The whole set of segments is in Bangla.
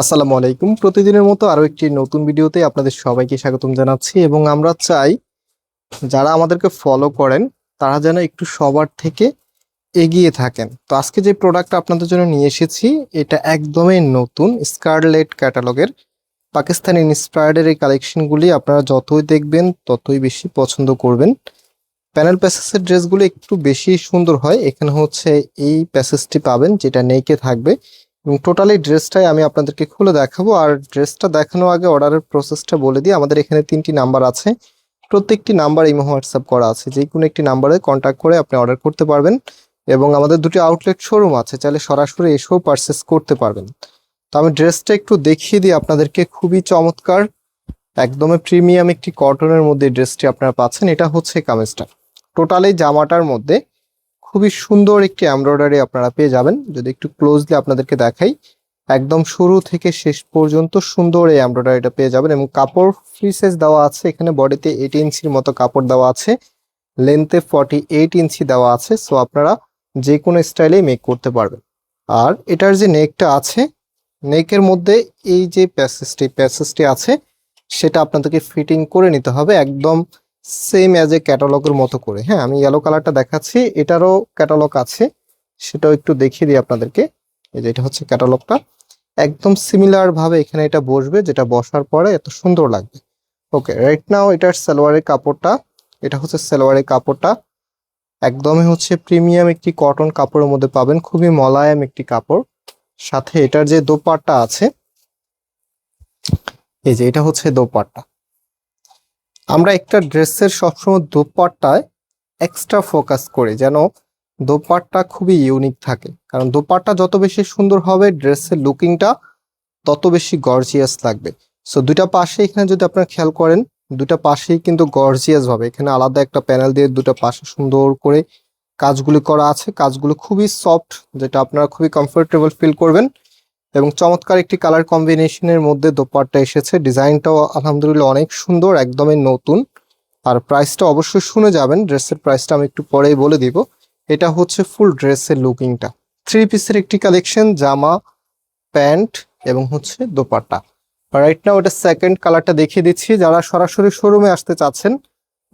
আসসালামু আলাইকুম। প্রতিদিনের মতো আরও একটি নতুন ভিডিওতে আপনাদের সবাইকে স্বাগতম জানাচ্ছি এবং আমরা চাই যারা আমাদেরকে ফলো করেন, তারা যেন একটু সবার থেকে এগিয়ে থাকেন। তো আজকে যে প্রোডাক্ট আপনাদের জন্য নিয়ে এসেছি, এটা একদমই নতুন স্কারলেট ক্যাটালগের পাকিস্তানি ইন্সপায়ার্ডের এই কালেকশনগুলি আপনারা যতই দেখবেন, ততই বেশি পছন্দ করবেন। প্যানেল প্যাসেসের ড্রেসগুলো একটু বেশি সুন্দর হয়। এখানে হচ্ছে এই প্যাসেসটি পাবেন, যেটা নেইকে থাকবে। এবং টোটালি ড্রেসটাই আমি আপনাদেরকে খুলে দেখাবো। আর ড্রেসটা দেখানোর আগে অর্ডারের প্রসেসটা বলে দিই। আমাদের এখানে তিনটি নাম্বার আছে। প্রত্যেকটি নাম্বার ইমো হোয়াটসঅ্যাপ করা আছে। যে কোনো একটি নাম্বারে কন্ট্যাক্ট করে আপনি অর্ডার করতে পারবেন। এবং আমাদের দুটি আউটলেট শোরুম আছে। চাইলে সরাসরি এসেও পারচেস করতে পারবেন। তো আমি ড্রেসটা একটু দেখিয়ে দিই আপনাদেরকে। খুবই চমৎকার, একদমই প্রিমিয়াম একটি কটনের মধ্যে ড্রেসটি আপনারা পাচ্ছেন। এটা হচ্ছে কামিজটা। টোটালি জামাটার মধ্যে খুবই সুন্দর একটি এমব্রয়ডারি আপনারা পেয়ে যাবেন। যদি একটু ক্লোজলি আপনাদেরকে দেখাই, একদম শুরু থেকে শেষ পর্যন্ত সুন্দর এই এমব্রয়ডারিটা পেয়ে যাবেন এবং কাপড় ফ্রি সাইজ দেওয়া আছে। এখানে বডিতে এইট ইঞ্চির মতো কাপড় দেওয়া আছে লেন্থে ফর্টি এইট ইঞ্চি দেওয়া আছে সো আপনারা যে কোনো স্টাইলেই মেক করতে পারবেন। আর এটার যে নেকটা আছে নেকের মধ্যে এই যে প্যাসেজটি প্যাসেজটি আছে, সেটা আপনাদেরকে ফিটিং করে নিতে হবে। একদম সেম অ্যাজ এ ক্যাটালগের মতো করে। হ্যাঁ আমি ইয়েলো কালারটা দেখাচ্ছি, এটারও ক্যাটালগ আছে। সেটাও একটু দেখিয়ে দিই আপনাদেরকে। এই যে এটা হচ্ছে ক্যাটালগটা একদম সিমিলার ভাবে এখানে এটা বসবে, যেটা বসার পরে এত সুন্দর লাগবে। ওকে রাইট নাও এটার সালোয়ারের কাপড়টা, এটা হচ্ছে সালোয়ারের কাপড়টা। একদমই হচ্ছে প্রিমিয়াম একটি কটন কাপড়ের মধ্যে পাবেন, খুবই মলায়াম একটি কাপড়। সাথে এটার যে দোপাট্টা আছে, এই যে এটা হচ্ছে দোপাট্টা। আমরা একটা ড্রেসের সবসময় দোপাট্টায় এক্সট্রা ফোকাস করি, যেন দোপাট্টা খুবই ইউনিক থাকে। কারণ দোপাট্টা যত বেশি সুন্দর হবে, ড্রেসের লুকিংটা তত বেশি গর্জিয়াস লাগবে। সো দুইটা পাশে এখানে যদি আপনারা খেয়াল করেন দুটা পাশেই কিন্তু গর্জিয়াস ভাবে এখানে আলাদা একটা প্যানেল দিয়ে দুটো পাশে সুন্দর করে কাজগুলি করা আছে। কাজগুলো খুবই সফট যেটা আপনারা খুবই কমফোর্টেবল ফিল করবেন। এবং চমৎকার একটি কালার কম্বিনেশনের মধ্যে দোপাট্টা এসেছে। ডিজাইনটাও আলহামদুলিল্লাহ অনেক সুন্দর, একদমই নতুন। আর প্রাইসটা অবশ্যই শুনে যাবেন ড্রেসের প্রাইসটা আমি একটু পরেই বলে দিব। এটা হচ্ছে ফুল ড্রেসের লুকিংটা থ্রি পিসের একটি কালেকশন জামা, প্যান্ট এবং হচ্ছে দোপাট্টা। রাইট নাও এটা সেকেন্ড কালারটা দেখিয়ে দিচ্ছি। যারা সরাসরি শোরুমে আসতে চাচ্ছেন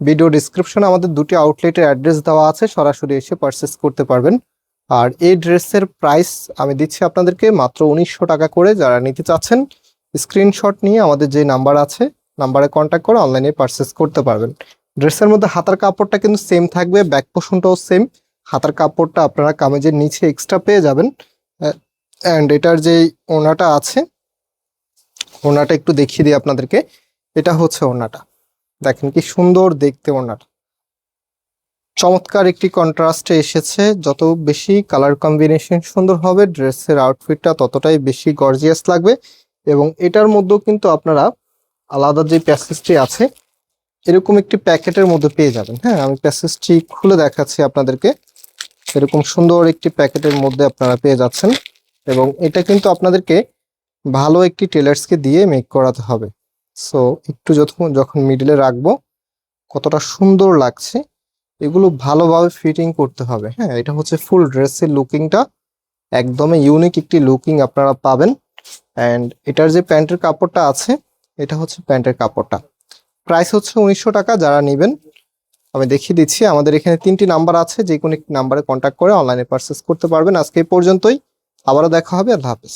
ভিডিও ডিসক্রিপশনে আমাদের দুটি আউটলেটের অ্যাড্রেস দেওয়া আছে। সরাসরি এসে পারচেস করতে পারবেন। আর এই ড্রেসের প্রাইস আমি দিচ্ছি আপনাদেরকে মাত্র উনিশশো টাকা করে যারা নিতে চাচ্ছেন, স্ক্রিনশট নিয়ে আমাদের যে নাম্বার আছে, নাম্বারে কন্ট্যাক্ট করে অনলাইনে পারচেস করতে পারবেন। ড্রেসের মধ্যে হাতার কাপড়টা কিন্তু সেম থাকবে ব্যাক পোষণটাও সেম হাতার কাপড়টা আপনারা কামেজের নিচে এক্সট্রা পেয়ে যাবেন। অ্যান্ড এটার যে ওনাটা আছে, ওনাটা একটু দেখিয়ে দিই আপনাদেরকে। এটা হচ্ছে ওনাটা। দেখেন কি সুন্দর দেখতে ওনাটা। চমৎকার একটি কন্ট্রাস্টে এসেছে। যত বেশি কালার কম্বিনেশন সুন্দর হবে ড্রেসের আউটফিটটা ততটাই বেশি গর্জিয়াস লাগবে এবং এটার মধ্যেও কিন্তু আপনারা আলাদা যে প্যাসেজটি আছে, এরকম একটি প্যাকেটের মধ্যে পেয়ে যাবেন। হ্যাঁ আমি প্যাসেজটি খুলে দেখাচ্ছি আপনাদেরকে। এরকম সুন্দর একটি প্যাকেটের মধ্যে আপনারা পেয়ে যাচ্ছেন এবং এটা কিন্তু আপনাদেরকে ভালো একটি টেলার্সকে দিয়ে মেক করাতে হবে। সো একটু যখন যখন মিডলে রাখব, কতটা সুন্দর লাগছে। এগুলো ভালোভাবে ফিটিং করতে হবে। হ্যাঁ এটা হচ্ছে ফুল ড্রেসের লুকিংটা একদমই ইউনিক একটি লুকিং আপনারা পাবেন। অ্যান্ড এটার যে প্যান্টের কাপড়টা আছে, এটা হচ্ছে প্যান্টের কাপড়টা। প্রাইস হচ্ছে উনিশশো টাকা, যারা নেবেন, আমি দেখিয়ে দিচ্ছি। আমাদের এখানে তিনটি নাম্বার আছে, যে কোনো নাম্বারে কন্ট্যাক্ট করে অনলাইনে পারচেস করতে পারবেন। আজকে এই পর্যন্তই। আবারও দেখা হবে, আল্লাহ হাফিজ।